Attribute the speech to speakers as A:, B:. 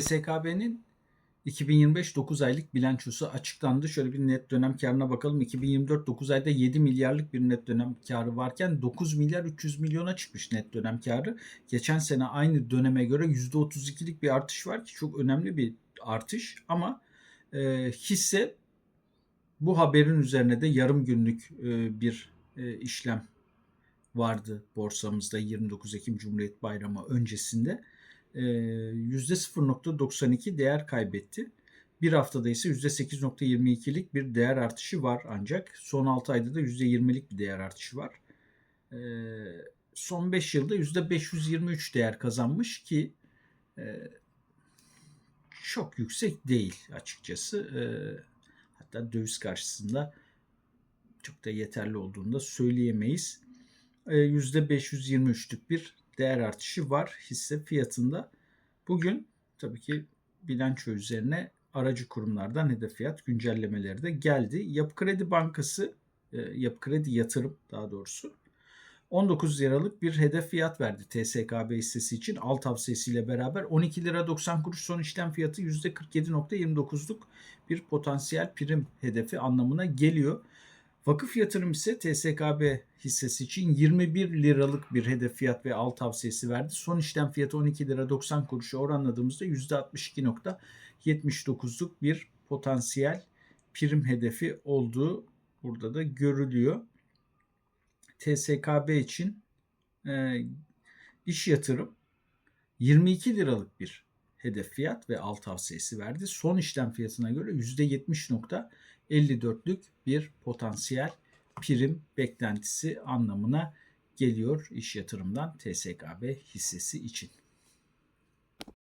A: TSKB'nin 2025 9 aylık bilançosu açıklandı. Şöyle bir net dönem karına bakalım. 2024 9 ayda 7 milyarlık bir net dönem karı varken 9 milyar 300 milyona çıkmış net dönem karı. Geçen sene aynı döneme göre %32'lik bir artış var ki çok önemli bir artış ama e, hisse bu haberin üzerine de yarım günlük e, bir e, işlem vardı borsamızda 29 Ekim Cumhuriyet Bayramı öncesinde. E, %0.92 değer kaybetti. Bir haftada ise %8.22'lik bir değer artışı var ancak son 6 ayda da %20'lik bir değer artışı var. E, son 5 yılda %523 değer kazanmış ki e, çok yüksek değil açıkçası. E, hatta döviz karşısında çok da yeterli olduğunu da söyleyemeyiz. E, %523'lük bir değer artışı var hisse fiyatında. Bugün tabii ki bilanço üzerine aracı kurumlardan hedef fiyat güncellemeleri de geldi. Yapı Kredi Bankası, e, Yapı Kredi Yatırım daha doğrusu 19 liralık bir hedef fiyat verdi TSKB hissesi için. Al tavsiyesiyle beraber 12 lira 90 kuruş son işlem fiyatı %47.29'luk bir potansiyel prim hedefi anlamına geliyor. Vakıf yatırım ise TSKB hissesi için 21 liralık bir hedef fiyat ve al tavsiyesi verdi. Son işlem fiyatı 12 lira 90 kuruşa oranladığımızda %62.79'luk bir potansiyel prim hedefi olduğu burada da görülüyor. TSKB için e, iş yatırım 22 liralık bir hedef fiyat ve al tavsiyesi verdi. Son işlem fiyatına göre %70.54'lük bir potansiyel prim beklentisi anlamına geliyor iş yatırımdan TSKB hissesi için.